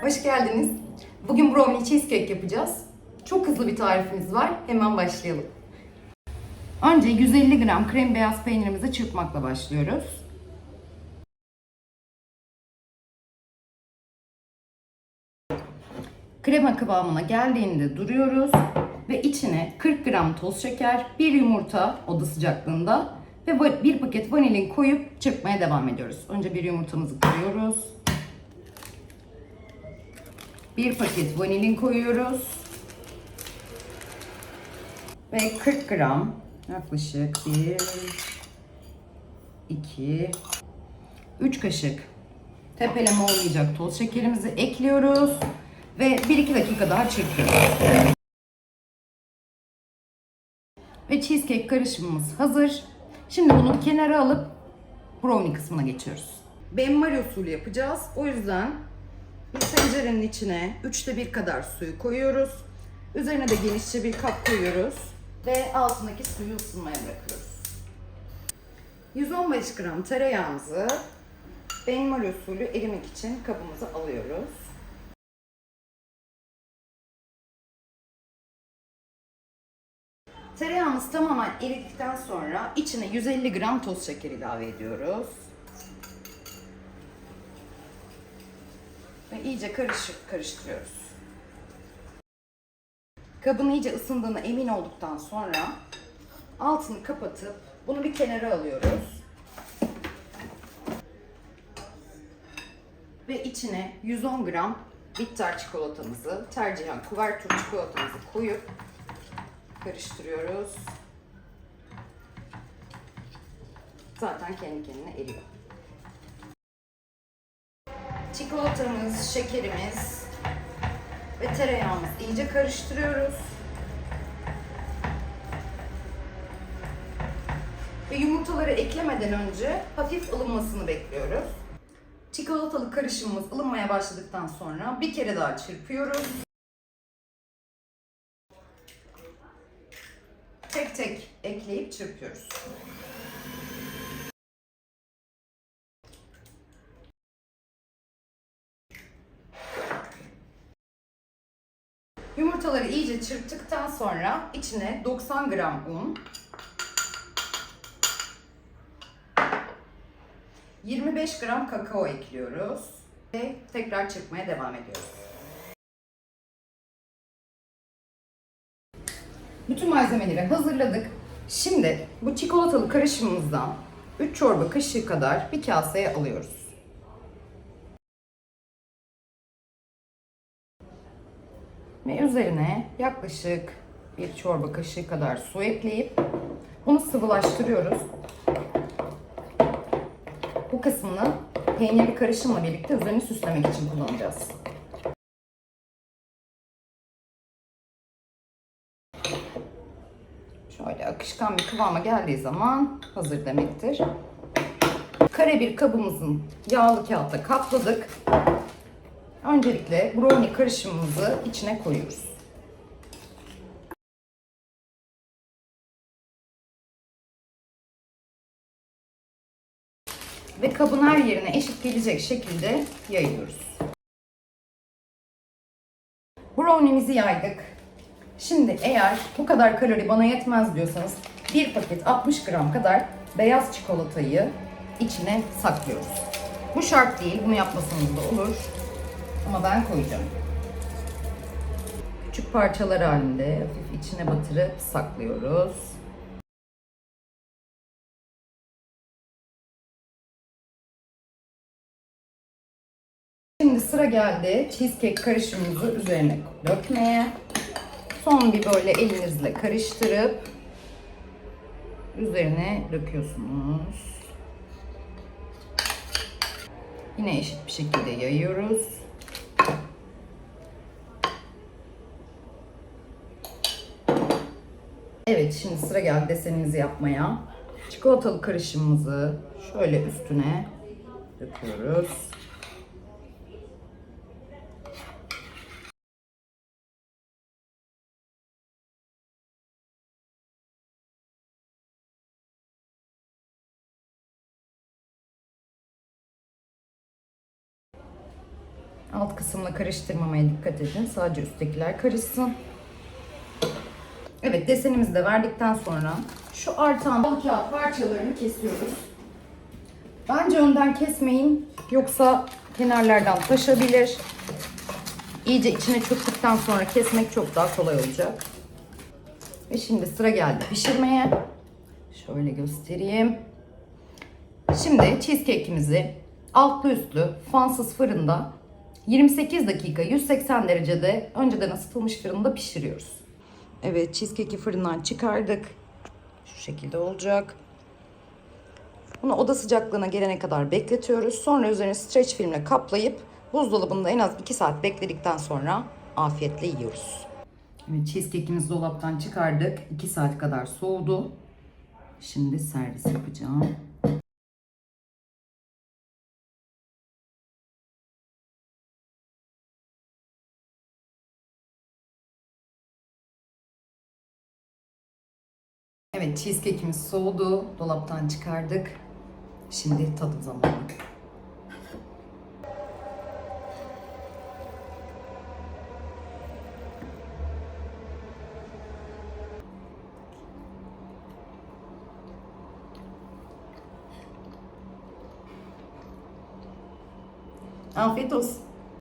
Hoş geldiniz. Bugün brownie cheesecake yapacağız. Çok hızlı bir tarifimiz var. Hemen başlayalım. Önce 150 gram krem beyaz peynirimizi çırpmakla başlıyoruz. Krema kıvamına geldiğinde duruyoruz ve içine 40 gram toz şeker, bir yumurta oda sıcaklığında ve bir paket vanilin koyup çırpmaya devam ediyoruz. Önce bir yumurtamızı kırıyoruz. Bir paket vanilin koyuyoruz. Ve 40 gram yaklaşık 1 2 3 kaşık tepeleme olmayacak toz şekerimizi ekliyoruz ve 1-2 dakika daha çırpıyoruz. Ve cheesecake karışımımız hazır. Şimdi bunu kenara alıp brownie kısmına geçiyoruz. Benmari usulü yapacağız. O yüzden bir tencerenin içine üçte bir kadar suyu koyuyoruz. Üzerine de genişçe bir kap koyuyoruz. Ve altındaki suyu ısınmaya bırakıyoruz. 115 gram tereyağımızı benmari usulü erimek için kabımıza alıyoruz. Tereyağımız tamamen eridikten sonra içine 150 gram toz şeker ilave ediyoruz. Ve iyice karışık karıştırıyoruz. Kabın iyice ısındığına emin olduktan sonra altını kapatıp bunu bir kenara alıyoruz. Ve içine 110 gram bitter çikolatamızı, tercihen kuvertür çikolatamızı koyup karıştırıyoruz. Zaten kendi kendine eriyor. Çikolatamız, şekerimiz ve tereyağımız iyice karıştırıyoruz. Ve yumurtaları eklemeden önce hafif ılınmasını bekliyoruz. Çikolatalı karışımımız ılınmaya başladıktan sonra bir kere daha çırpıyoruz. Tek tek ekleyip çırpıyoruz. İyice çırptıktan sonra içine 90 gram un, 25 gram kakao ekliyoruz ve tekrar çırpmaya devam ediyoruz. Bütün malzemeleri hazırladık. Şimdi bu çikolatalı karışımımızdan 3 çorba kaşığı kadar bir kaseye alıyoruz. Ve üzerine yaklaşık bir çorba kaşığı kadar su ekleyip bunu sıvılaştırıyoruz. Bu kısmını peynirli karışımla birlikte üzerini süslemek için kullanacağız. Şöyle akışkan bir kıvama geldiği zaman hazır demektir. Kare bir kabımızın yağlı kağıtta kapladık. Öncelikle brownie karışımımızı içine koyuyoruz. Ve kabın her yerine eşit gelecek şekilde yayıyoruz. Brownie'mizi yaydık. Şimdi eğer bu kadar kalori bana yetmez diyorsanız bir paket 60 gram kadar beyaz çikolatayı içine saklıyoruz. Bu şart değil, bunu yapmasanız da olur. Ama ben koyacağım. Küçük parçalar halinde hafif içine batırıp saklıyoruz. Şimdi sıra geldi cheesecake karışımımızı üzerine dökmeye. Son bir böyle elinizle karıştırıp üzerine döküyorsunuz. Yine eşit bir şekilde yayıyoruz. Evet şimdi sıra geldi desenimizi yapmaya. Çikolatalı karışımımızı şöyle üstüne döküyoruz. Alt kısımla karıştırmamaya dikkat edin. Sadece üsttekiler karışsın. Evet desenimizi de verdikten sonra şu artan kağıt parçalarını kesiyoruz. Bence önden kesmeyin yoksa kenarlardan taşabilir. İyice içine çöktükten sonra kesmek çok daha kolay olacak. Ve şimdi sıra geldi pişirmeye. Şöyle göstereyim. Şimdi cheesecake'imizi altlı üstlü fansız fırında 28 dakika 180 derecede önceden ısıtılmış fırında pişiriyoruz. Evet cheesecake'i fırından çıkardık. Şu şekilde olacak. Bunu oda sıcaklığına gelene kadar bekletiyoruz. Sonra üzerine streç filmle kaplayıp buzdolabında en az 2 saat bekledikten sonra afiyetle yiyoruz. Evet cheesecake'imizi dolaptan çıkardık. 2 saat kadar soğudu. Şimdi servis yapacağım. Evet cheesecake'imiz soğudu. Dolaptan çıkardık. Şimdi tadım zamanı. Afiyet olsun.